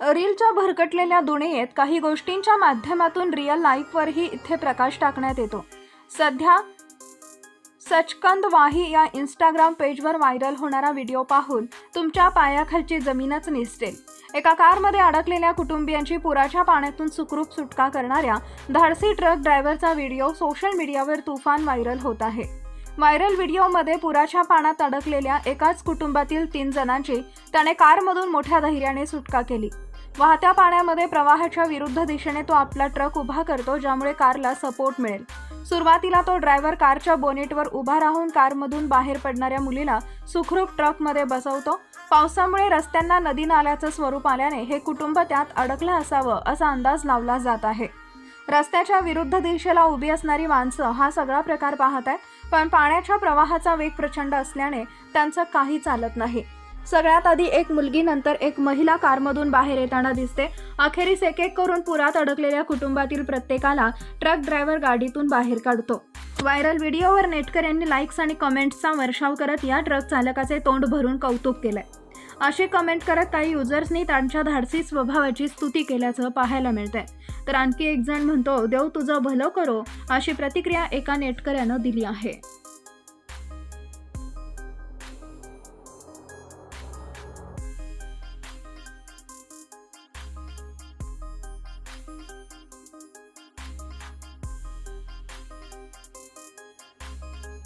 रीलच्या भरकटलेल्या दुनियेत काही गोष्टींच्या माध्यमातून रिअल लाईफवरही इथे प्रकाश टाकण्यात येतो. सध्या सचकंद वाही या इंस्टाग्राम पेजवर व्हायरल होणारा व्हिडिओ पाहून तुमच्या पायाखालची जमीनच निसटेल. एका कारमध्ये अडकलेल्या कुटुंबियांची पुराच्या पाण्यातून सुखरूप सुटका करणाऱ्या धाडसी ट्रक ड्रायव्हरचा व्हिडिओ सोशल मीडियावर तुफान व्हायरल होत आहे. व्हायरल व्हिडिओमध्ये पुराच्या पाण्यात अडकलेल्या एकाच कुटुंबातील तीन जणांची त्याने कारमधून मोठ्या धैर्याने सुटका केली. वाहत्या पाण्यामध्ये प्रवाहाच्या विरुद्ध दिशेने तो आपला ट्रक उभा करतो ज्यामुळे कारला सपोर्ट मिळेल. सुरुवातीला तो ड्रायव्हर कारच्या बोनेटवर उभा राहून कारमधून बाहेर पडणाऱ्या मुलीला सुखरूप ट्रकमध्ये बसवतो. पावसामुळे रस्त्यांना नदी नाल्याचं स्वरूप आल्याने हे कुटुंब त्यात अडकलं असावं असा अंदाज लावला जात आहे. रस्त्याच्या विरुद्ध दिशेला उभी असणारी माणसं हा सगळा प्रकार पाहत आहे पण पाण्याच्या प्रवाहाचा वेग प्रचंड असल्याने त्यांचं काही चालत नाही. सगळ्यात आधी एक मुलगी नंतर एक महिला कारमधून बाहेर येताना दिसते. अखेरीस एक एक करून पुरात अडकलेल्या कुटुंबातील प्रत्येकाला ट्रक ड्रायव्हर गाडीतून बाहेर काढतो. व्हायरल व्हिडिओवर नेटकर यांनी लाईक्स आणि कमेंट्सचा वर्षाव करत या ट्रक चालकाचे तोंड भरून कौतुक केलंय. अशी कमेंट करत काही युजर्सनी त्यांच्या धाडसी स्वभावाची स्तुती केल्याचं पाहायला मिळतंय. तर आणखी एक जण म्हणतो देव तुझं भलं करो अशी प्रतिक्रिया एका नेटकऱ्यानं दिली आहे.